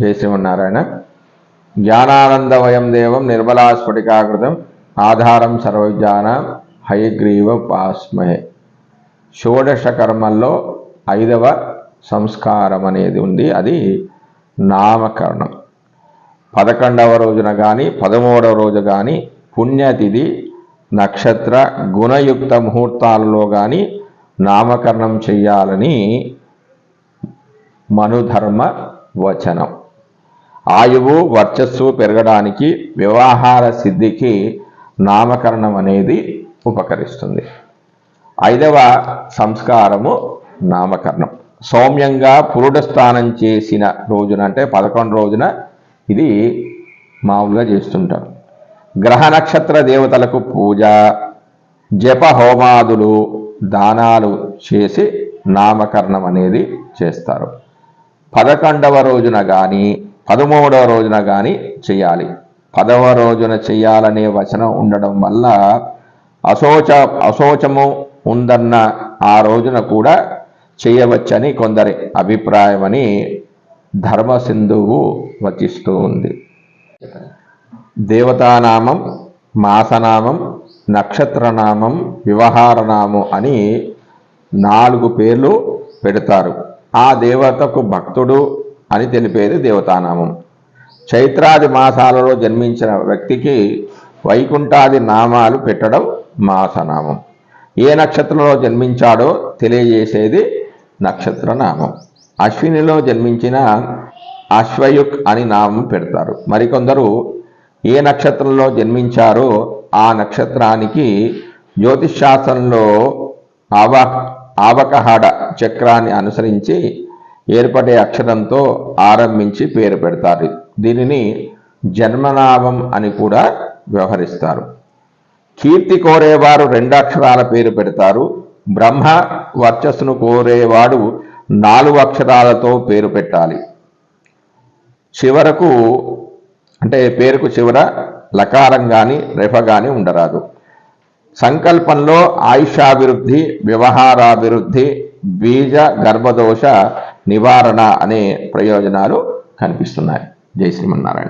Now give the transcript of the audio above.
జై శ్రీమన్నారాయణ. జ్ఞానానందమయం దేవం నిర్మలాస్ఫటికాకృతం. ఆధారం సర్వజ్ఞాన. హయగ్రీవ పాస్మహే. షోడశ కర్మల్లో ఐదవ సంస్కారం అనేది ఉంది. అది నామకరణం. పదకొండవ రోజున కానీ పదమూడవ రోజు కానీ పుణ్యతిథి నక్షత్ర గుణయుక్త ముహూర్తాలలో కానీ నామకరణం చెయ్యాలని మనుధర్మ వచనం. ఆయువు వర్చస్సు పెరగడానికి వ్యవహార సిద్ధికి నామకరణం అనేది ఉపకరిస్తుంది. ఐదవ సంస్కారము నామకరణం. సౌమ్యంగా పురుడ స్నానం చేసిన రోజున అంటే పదకొండు రోజున ఇది మామూలుగా చేస్తుంటాం గ్రహ నక్షత్ర దేవతలకు పూజ జప హోమాదులు దానాలు చేసి నామకరణం అనేది చేస్తారు. పదకొండవ రోజున కానీ పదమూడవ రోజున కానీ చేయాలి. పదవ రోజున చేయాలనే వచనం ఉండడం వల్ల అశోచ అశోచము ఉందన్న ఆ రోజున కూడా చేయవచ్చని కొందరి అభిప్రాయమని ధర్మసింధువు వచిస్తూ ఉంది. దేవతానామం మాసనామం నక్షత్రనామం వ్యవహారనామం అని నాలుగు పేర్లు పెడతారు. ఆ దేవతకు భక్తుడు అని తెలిపేది దేవతానామం. చైత్రాది మాసాలలో జన్మించిన వ్యక్తికి వైకుంఠాది నామాలు పెట్టడం మాసనామం. ఏ నక్షత్రంలో జన్మించాడో తెలియజేసేది నక్షత్రనామం. అశ్వినిలో జన్మించిన అశ్వయుక్ అని నామం పెడతారు. మరికొందరు ఏ నక్షత్రంలో జన్మించారో ఆ నక్షత్రానికి జ్యోతిష్శాస్త్రంలో ఆవ ఆవకహాడ చక్రాన్ని అనుసరించి ఏర్పడే అక్షరంతో ఆరంభించి పేరు పెడతారు. దీనిని జన్మనామం అని కూడా వ్యవహరిస్తారు. కీర్తి కోరేవారు రెండు అక్షరాల పేరు పెడతారు. బ్రహ్మ వర్చస్సును కోరేవాడు నాలుగు అక్షరాలతో పేరు పెట్టాలి. చివరకు అంటే పేరుకు చివర లకారం కానీ రెఫ కానీ ఉండరాదు. సంకల్పంలో ఆయుషాభివృద్ధి వ్యవహారాభివృద్ధి బీజ గర్భదోష నివారణ అనే ప్రయోజనాలు కనిపిస్తున్నాయి. జై శ్రీమన్నారాయణ.